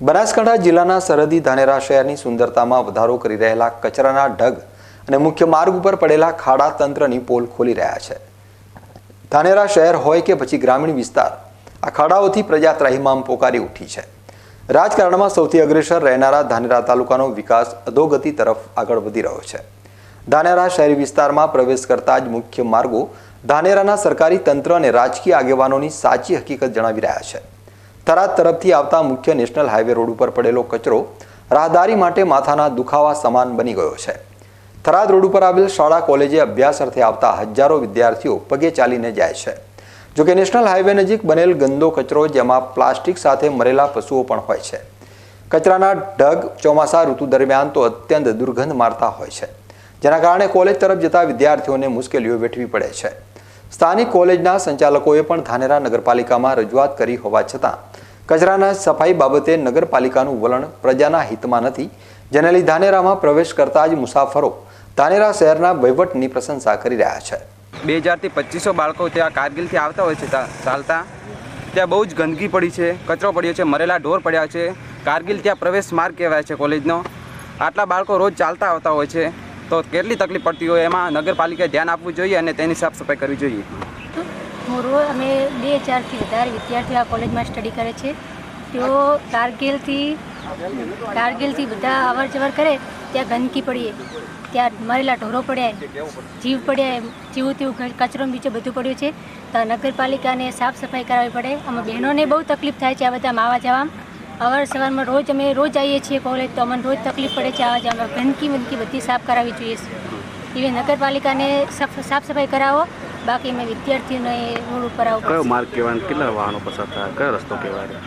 બનાસકાંઠા જિલ્લાના સરહદી ધાનેરા શહેરની સુંદરતામાં વધારો કરી રહેલા કચરાના ઢગ અને મુખ્ય માર્ગ ઉપર પડેલા ખાડા તંત્રની પોલ ખોલી રહ્યા છે. ધાનેરા શહેર હોય કે પછી ગ્રામીણ વિસ્તાર, આ ખાડાઓથી પ્રજા ત્રાહિમામ પોકારી ઉઠી છે. રાજકારણમાં સૌથી અગ્રેસર રહેનારા ધાનેરા તાલુકાનો વિકાસ અધોગતિ તરફ આગળ વધી રહ્યો છે. ધાનેરા શહેરી વિસ્તારમાં પ્રવેશ કરતા જ મુખ્ય માર્ગો ધાનેરાના સરકારી તંત્ર અને રાજકીય આગેવાનોની સાચી હકીકત જણાવી રહ્યા છે. થરાદ તરફથી આવતા મુખ્ય નેશનલ હાઈવે રોડ ઉપર પડેલો કચરો રાહદારી માટે માથાના દુખાવા સમાન બની ગયો છે. થરાદ રોડ ઉપર આવેલ શાળા કોલેજે અભ્યાસ અર્થે આવતા હજારો વિદ્યાર્થીઓ પગે ચાલીને જાય છે. જોકે નેશનલ હાઈવે નજીક બનેલ ગંદો કચરો જેમાં પ્લાસ્ટિક સાથે મરેલા પશુઓ પણ હોય છે. કચરાના ઢગ ચોમાસા ઋતુ દરમિયાન તો અત્યંત દુર્ગંધ મારતા હોય છે. જેના કારણે કોલેજ તરફ જતા વિદ્યાર્થીઓને મુશ્કેલીઓ વેઠવી પડે છે. સ્થાનિક કોલેજના સંચાલકોએ પણ ધાનેરા નગરપાલિકામાં રજૂઆત કરી હોવા છતાં, કચરાના સફાઈ બાબતે નગરપાલિકાનું વલણ પ્રજાના હિતમાં નથી. જેને લઈ ધાનેરામાં પ્રવેશ કરતા જ મુસાફરો ધાનેરા શહેરના વહીવટની પ્રશંસા કરી રહ્યા છે. બે હજારથી પચીસો બાળકો ત્યાં કારગિલથી આવતા હોય છે, ત્યાં ચાલતા. ત્યાં બહુ જ ગંદકી પડી છે, કચરો પડ્યો છે, મરેલા ઢોર પડ્યા છે. કારગિલ ત્યાં પ્રવેશ માર્ગ કહેવાય છે કોલેજનો. આટલા બાળકો રોજ ચાલતા આવતા હોય છે. તો કેટલી તકલીફ પડતી હોય એમાં નગરપાલિકાએ ધ્યાન આપવું જોઈએ અને તેની સાફ સફાઈ કરવી જોઈએ. હું રોજ અમે બે હજારથી વધારે વિદ્યાર્થીઓ આ કોલેજમાં સ્ટડી કરે છે. તેઓ કારગિલથી કારગિલથી બધા અવર જવર કરે, ત્યાં ગંદકી પડીએ ત્યાં મરેલા ઢોરો પડ્યા જીવ પડ્યા જીવ તેવું કચરો બીજો બધું પડ્યું છે. તો નગરપાલિકાને સાફ સફાઈ કરાવવી પડે. અમે બહેનોને બહુ તકલીફ થાય છે આ બધા માવા જવામાં. અવાર સવારમાં રોજ અમે રોજ આવીએ છીએ કોલેજ તો અમને રોજ તકલીફ પડે છે આવા જવામાં ગંદકી બંદકી બધી સાફ કરાવવી જોઈએ એવી નગરપાલિકાને સાફ સાફ સફાઈ કરાવો બાકી અમે વિદ્યાર્થીઓને રોડ ઉપર આવું કયો માર્ગ કહેવાય કેટલા વાહનો પસાર થાય? કયો રસ્તો કહેવાય?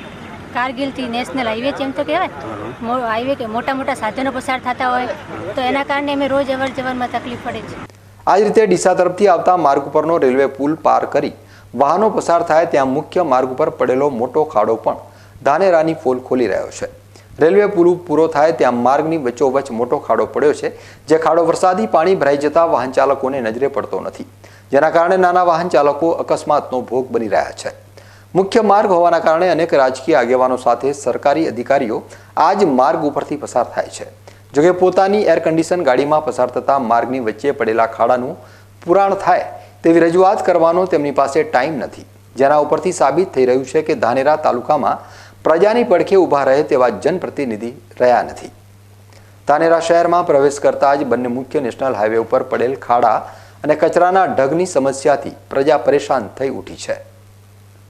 કારગિલથી નેશનલ હાઈવે છે એમ તો કહેવાય. મો- હાઈવે કે મોટા મોટા સાધનો પસાર થતા હોય તો એના કારણે અમે રોજ અવર જવરમાં તકલીફ પડે છે. આ જ રીતે ડીસા તરફથી આવતા માર્ગ ઉપરનો રેલવે પુલ પાર કરી વાહનો પસાર થાય ત્યાં મુખ્ય માર્ગ ઉપર પડેલો મોટો ખાડો પણ ધાનેરાની પોલ ખોલી રહ્યો છે. રેલવે પુલ પૂરો થાય ત્યાં માર્ગની વચ્ચોવચ્ચ મોટો ખાડો પડ્યો છે, જે ખાડો વરસાદી પાણી ભરાઈ જતા વાહન ચાલકોને નજરે પડતો નથી. જેના કારણે નાના વાહન ચાલકો અકસ્માતનો ભોગ બની રહ્યા છે. મુખ્ય માર્ગ હોવાના કારણે અનેક રાજકીય આગેવાનો સાથે સરકારી અધિકારીઓ આ જ માર્ગ ઉપરથી પસાર થાય છે. જોકે પોતાની એર કન્ડિશન ગાડીમાં પસાર થતા માર્ગની વચ્ચે પડેલા ખાડાનું પુરાણ થાય તેવી રજૂઆત કરવાનો તેમની પાસે ટાઈમ નથી. જેના ઉપરથી સાબિત થઈ રહ્યું છે કે ધાનેરા તાલુકામાં પ્રજાની પડખે ઊભા રહે તેવા જનપ્રતિનિધિ રહ્યા નથી. તાનેરા શહેરમાં પ્રવેશ કરતા જ બંને મુખ્ય નેશનલ હાઈવે ઉપર પડેલ ખાડા અને કચરાના ઢગની સમસ્યાથી પ્રજા પરેશાન થઈ ઉઠી છે.